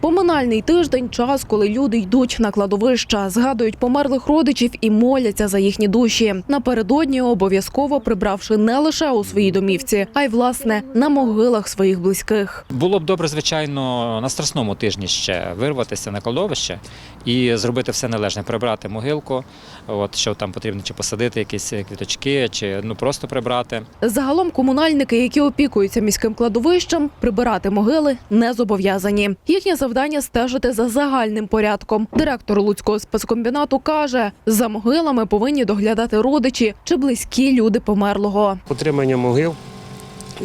Поминальний тиждень час, коли люди йдуть на кладовища, згадують померлих родичів і моляться за їхні душі. Напередодні обов'язково прибравши не лише у своїй домівці, а й власне на могилах своїх близьких. Було б добре, звичайно, на страсному тижні ще вирватися на кладовище і зробити все належне, прибрати могилку, от що там потрібно, чи посадити якісь квіточки, чи ну просто прибрати. Загалом комунальники, які опікуються міським кладовищем, прибирати могили не зобов'язані. Їхнє завдання стежити за загальним порядком. Директор Луцького спецкомбінату каже, за могилами повинні доглядати родичі чи близькі люди померлого. Утримання могил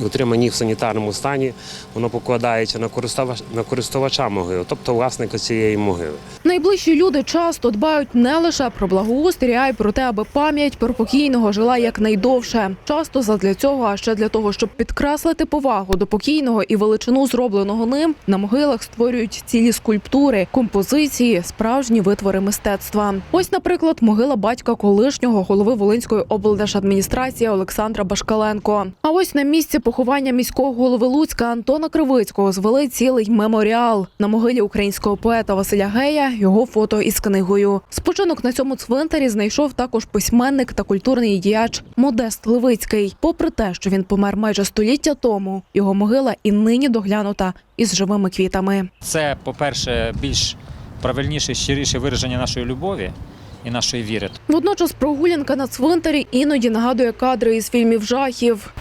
і утримання їх в санітарному стані, воно покладається на користувач- на користувача могили, тобто власника цієї могили. Найближчі люди часто дбають не лише про благоустрій, а й про те, аби пам'ять про покійного жила якнайдовше. Часто задля цього, а ще для того, щоб підкреслити повагу до покійного і величину зробленого ним, на могилах створюють цілі скульптури, композиції, справжні витвори мистецтва. Ось, наприклад, могила батька колишнього голови Волинської облдержадміністрації Олександра Башкаленко. А ось на місці поховання міського голови Луцька Антона Кривицького звели цілий меморіал на могилі українського поета Василя Гея. Його фото із книгою. Спочинок на цьому цвинтарі знайшов також письменник та культурний діяч Модест Левицький. Попри те, що він помер майже століття тому, його могила і нині доглянута із живими квітами. Це, по-перше, більш правильніше, щиріше вираження нашої любові і нашої віри. Водночас прогулянка на цвинтарі іноді нагадує кадри із фільмів жахів.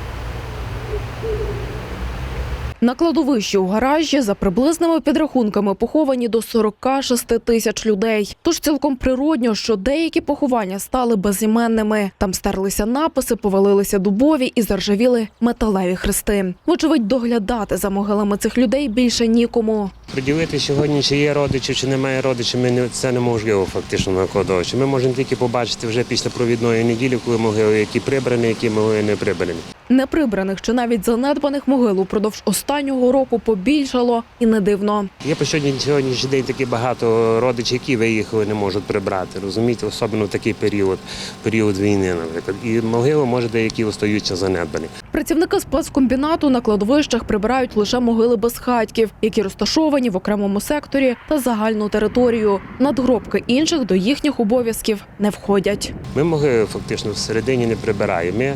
На кладовищі у гаражі за приблизними підрахунками поховані до 46 тисяч людей. Тож цілком природньо, що деякі поховання стали безіменними. Там стерлися написи, повалилися дубові і заржавіли металеві хрести. Вочевидь, доглядати за могилами цих людей більше нікому. Приділити сьогодні, чи є родичів, чи немає родичів, ми не, це неможливо фактично на кладовищі. Ми можемо тільки побачити вже після провідної неділі, коли могили які прибрані, які могили не прибрані. Неприбраних чи навіть занедбаних могил упродовж останнього року побільшало і не дивно. Є по сьогодні, сьогоднішній день такі багато родичів, які виїхали, не можуть прибрати. Розумієте, особливо в такий період, період війни, наприклад. І могили, може, деякі остаються занедбані. Працівники спецкомбінату на кладовищах прибирають лише могили безхатьків, які розташовані в окремому секторі та загальну територію. Надгробки інших до їхніх обов'язків не входять. Ми могили фактично всередині не прибираємо. Ми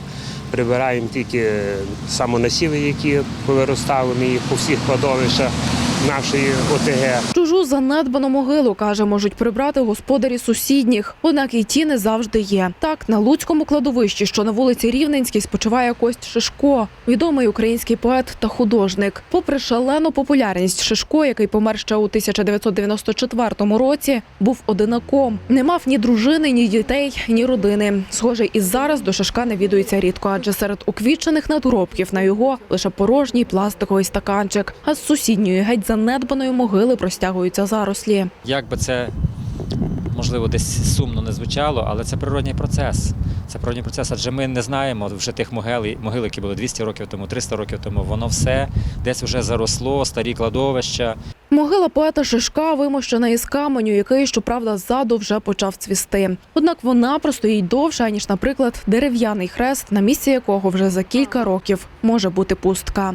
прибираємо тільки самонасіви, які повиростали ми їх по всіх кладовищах нашої ОТГ. Чужу занедбану могилу каже, можуть прибрати господарі сусідніх. Однак і ті не завжди є. Так на Луцькому кладовищі, що на вулиці Рівненській, спочиває Кость Шишко, відомий український поет та художник. Попри шалену популярність Шишко, який помер ще у 1994 році, був одинаком. Не мав ні дружини, ні дітей, ні родини. Схоже, і зараз до Шишка навідується рідко, адже серед уквічених надгробків на його лише порожній пластиковий стаканчик. А з сусідньої геть занедбаної могили простягуються зарослі. Як би це можливо десь сумно не звучало, але це природній процес. Це природній процес, адже ми не знаємо вже тих могил, могил, які були 200 років тому, 300 років тому. Воно все десь вже заросло, старі кладовища. Могила поета Шишка вимощена із каменю, який, щоправда, ззаду вже почав цвісти. Однак вона простоїть довше, ніж, наприклад, дерев'яний хрест, на місці якого вже за кілька років може бути пустка.